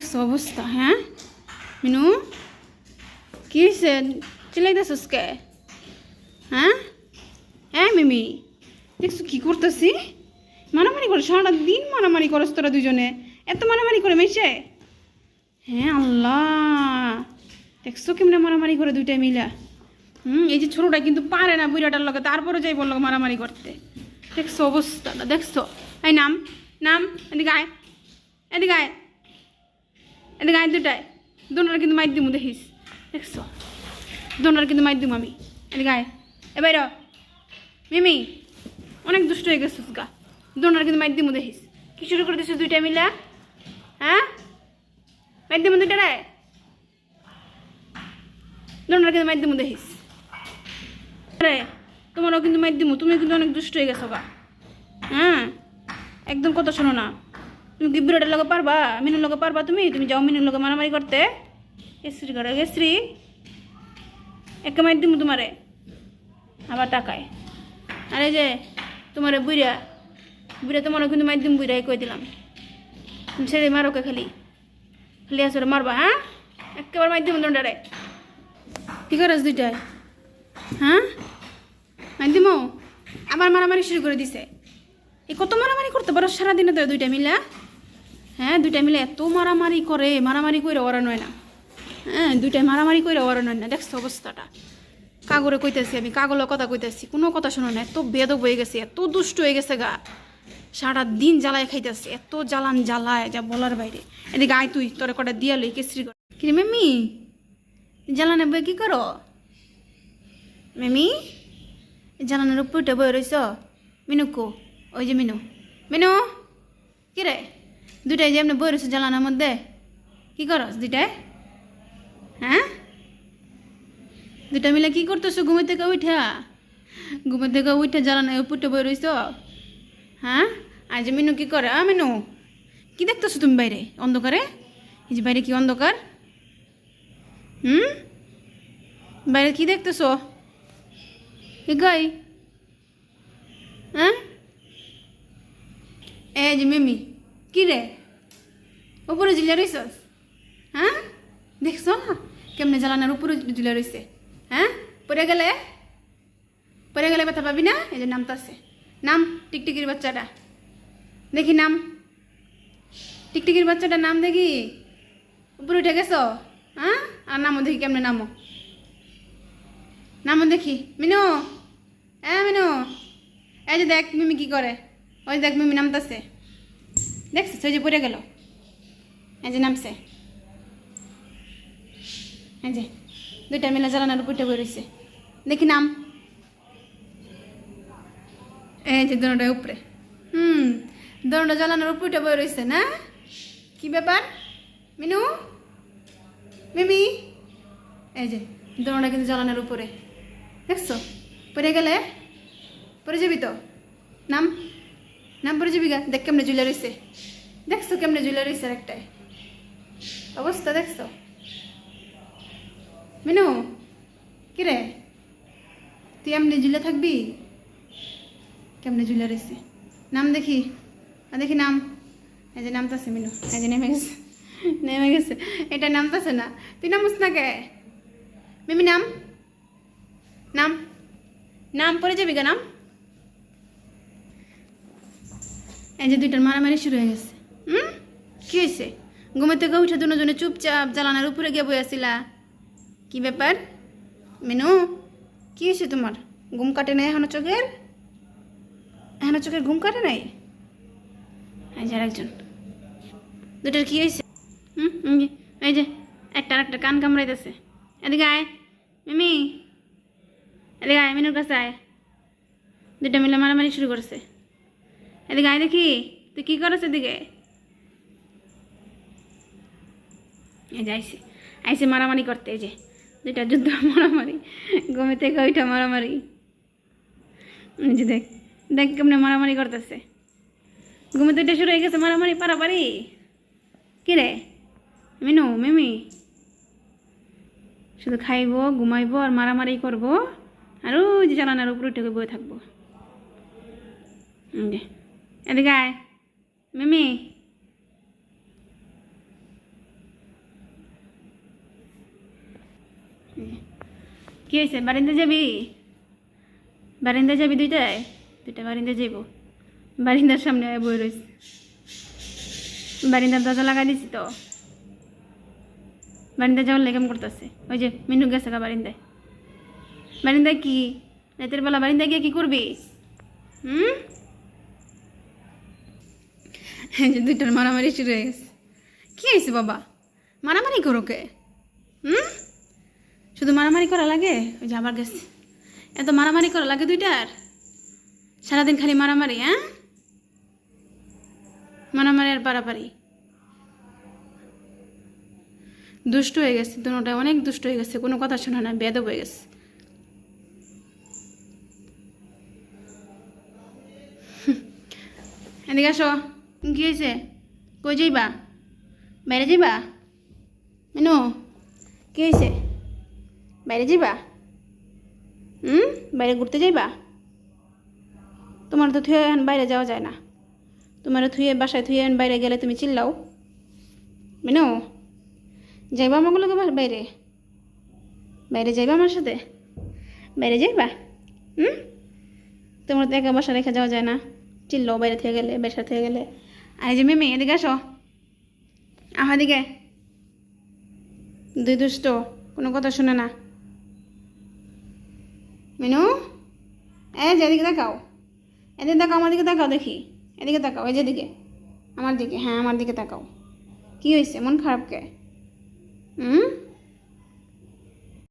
অবস্থা হ্যাঁ? মিনু? কি হয়েছে চিলাইতেছিস কে? হ্যাঁ? হ্যাঁ মিমি, দেখছ কি করতেছি? মারামারি করে, সারাটা দিন মারামারি করস তোরা দুজনে। এত মারামারি করে মেশে হ্যাঁ আল্লাহ! দেখছ কেমনে মারামারি করে দুইটা মিলা? হুম, এই যে ছোটটা কিন্তু পারে না বুড়াটার লগে, তারপরে যাই বলল মারামারি করতে। দেখছ অবস্থাটা, দেখছ? এই নাম নাম, এদিকে আয়। এদিকে আয়। এদিকে আয় দুটায় দোনার কিন্তু মাইর দিমু, দেখিস। দেখছ? দোনার কিন্তু মাইর দিমু আমি। এদিকে আয়। এবার মিমি, অনেক দুষ্ট হয়ে গেছিস গা। দোনার কিন্তু মাইর দিমু, দেখিস। কি শুরু করে দিছিস দুইটা মিলা? হ্যাঁ? মাইর দিমু দুইটা রে দোনার কিন্তু মাইর দিমু, দেখিস। তোমারও কিন্তু মাইর দিমু। তুমি কিন্তু অনেক দুষ্ট হয়ে গেছো গা। হ্যাঁ? একদম কথা শোনো না। তুমি কি বিরাটের লগে পারবা? মিনুর লগে পারবা তুমি? তুমি যাও মিনুর লগে মারামারি করতে। এসরি করে এসরি একে মাইর দিমু তোমারে। আবার টাকায় আর যে তোমারে বুড়া বুড়া তোমারও কিন্তু মাইর দিম বুড়াই কই দিলাম। তুমি ছেড়ে মারো কে খালি। খালি আসরে মারবা হ্যাঁ? একেবারে মাইর দিমু দণ্ডারে কি করস দুইটায় হ্যাঁ? মাইর দিমু? আবার মারামারি শুরু করে দিছে। এই কত মারামারি করতে পারো সারাদিনে তো দুইটা মিলা? হ্যাঁ দুইটা মিলে এত মারামারি করে মারামারি করে ওরা নয় না। হ্যাঁ দুইটাই মারামারি করে ওরা নয় না। দেখছ অবস্থাটা? কাগরে কইতেছি আমি, কাগলের কথা কইতেছি, কোনো কথা শোনো না, এত বেদক হয়ে গেছে, এত দুষ্ট হয়ে গেছে গা। সারা দিন জ্বালায় খাইতেছে, এত জ্বালান জ্বালায়, যা বলার বাইরে। এদিকে আয় তুই, তোর কটা দিয়া লই, কেসরি কর। কিরে মেমি? জ্বালানে বই কি করো? মেমি? জ্বালানের উপর উঠে বই রইছ? মিনুকো, ওই যে মিনু। মিনু? কি রে দুটাই যে এমনি বই রয়েছে জ্বালানোর মধ্যে? কি করস দুইটায় হ্যাঁ? দুটা মিলে কি করতেছো? ঘুমের থেকে উঠা। ঘুমের থেকে উঠে জ্বালানো উপরটা বই রইছ? হ্যাঁ? আজ মিনু কি করে? আ মিনু, কি দেখতেছো তুমি বাইরে? অন্ধকারে? এই যে বাইরে কি অন্ধকার? হুম? বাইরে কি দেখতেছো? এ গাই। হ্যাঁ? এই যে মিমি কি রে উপরে জিলা রইছস? হ্যাঁ? দেখছ না? কেমনে জ্বালানোর উপরে জিলা রইছে? হ্যাঁ? পড়ে গেলে? পড়ে গেলে কথা পাবি না? এই যে নামটা আছে নাম, টিকটিকির বাচ্চাটা। দেখি নাম। টিকটিকির বাচ্চাটার নাম দেখি। উপরে উঠে গেছো? হ্যাঁ? আর নামও দেখি কেমনে নামো। নামও দেখি। মিনু? হ্যাঁ মিনু? এই যে দেখ মিমি কি করে। ওই দেখ মিমি নামতাছে। দেখছিস ওই যে পড়ে গেল। এই যে নামছে। এই যে, দুইটা মিলে জ্বালানোর উপরটা বই রয়েছে। দেখি নাম। এই যে দোনোটা উপরে। হুম দোনোটা জ্বালানোর উপরটা বই রয়েছে না? কি ব্যাপার? মিনু? মিমি? এই যে দোনোটা কিন্তু জ্বালানোর উপরে। দেখছ? পড়ে গেলে? পড়ে যাবি তো? নাম? নাম পড়ে যাবি গা, দেখ কেমনে ঝুলে রয়েছে দেখছ কেমনে ঝুলে রয়েছে একটাই। অবস্থা দেখছ? মিনু, কিরে? তুই এমনি ঝুলে থাকবি? কেমনে ঝুলে রয়েছে নাম দেখি। আর দেখি নাম। এই যে নামতাছে মিনু। এই যে নেমে গেছে। নেমে গেছে। এটা নামতাছে না। তুই নামস না কে? মিমি, নাম? নাম? নাম পড়ে যাবি গা, নাম? এই যে দুইটার মারামারি শুরু হয়ে গেছে। হুম? কি হয়েছে? ঘুমের থেকে উঠে দুজনে চুপচাপ জ্বালানার উপরে গিয়ে বই আসিলা। কি ব্যাপার? মেনু, কি হয়েছে তোমার? ঘুম কাটে নাই এখনও চোখের? এখনও চোখের ঘুম কাটে নাই? এই যে আরেকজন। দুটার কি হয়েছে? হুম এই যে- একটা আর একটা কান কামড়াইতেছে। এদিকে আয়, মিমি। এদিকে আয়, মিনুর কাছে আয়। দুটা মিলে মারামারি শুরু করেছে। এদিকে আয় দেখি। তুই কি করছ এদিকে? এই যে আইসে। আইসে মারামারি করতে যে। দুইটা যুদ্ধ, মারামারি। ঘুমে থেকে ওইটা মারামারি। যে দেখ দেখ কেমনে মারামারি করতেছে। ঘুমে তো শুরু হয়ে গেছে মারামারি, পারাপারি। কি রে? মিনু, মিমি। শুধু খাইবো, ঘুমাইবো আর মারামারি করব। আর ওই যে চালানার উপরে উঠে বয়ে থাকব। যে। এদিকে আয় মিমি কি হয়েছে বারিন্দা যাবি বারিন্দা যাবি দুইটায় দুইটা বারিন্দা যাব বারিন্দার সামনে বই রয়েছে বারিন্দার দরজা লাগাই দিছি তো বারিন্দা যাওয়ার লেগেম করতেছে ওই যে মিনু গেছে গা বারিন্দায় বারিন্দায় কি রাতের বেলা বারিন্দায় গিয়ে কী করবি হুম যে দুইটার মারামারি শুরু হয়ে গেছে। কি হয়েছে বাবা? মারামারি করো কে? হুম? শুধু মারামারি করা লাগে? ওই যে আবার গেছে। এত মারামারি করা লাগে দুইটার? সারাদিন খালি মারামারি হ্যাঁ? মারামারি আর পারাপারি দুষ্ট হয়ে গেছে দুটা অনেক দুষ্ট হয়ে গেছে, কোনো কথা শোনা না বেদব হয়ে গেছে। এদিকে আসো। কি হয়েছে কই যাইবা? বাইরে যাইবা? মেনু, কি হয়েছে বাইরে যাইবা? হুম? বাইরে ঘুরতে যাইবা? তোমার তো থুয়ে এখন বাইরে যাওয়া যায় না। তোমার থুয়ে বাসায় থুয়ে এখন বাইরে গেলে তুমি চিল্লাও। মেনু, যাইবা আমার লোক বাইরে? বাইরে যাইবা আমার সাথে? বাইরে যাইবা? হুম? তোমার তো একা বাসা রেখে যাওয়া যায় না। চিল্লাও বাইরে থেকে গেলে বাসা থেকে গেলে। আর যে মেমে, এদিকে আসো। আমার দিকে। দুই দুষ্ট, কোনো কথা শুনে না। মিনু এ যে এদিকে দেখাও এদিকে দেখাও আমার দিকে দেখাও দেখি। এদিকে তাকাও, এই যেদিকে আমার দিকে হ্যাঁ আমার দিকে তাকাও। কি হয়েছে মন খারাপ কে? হুম?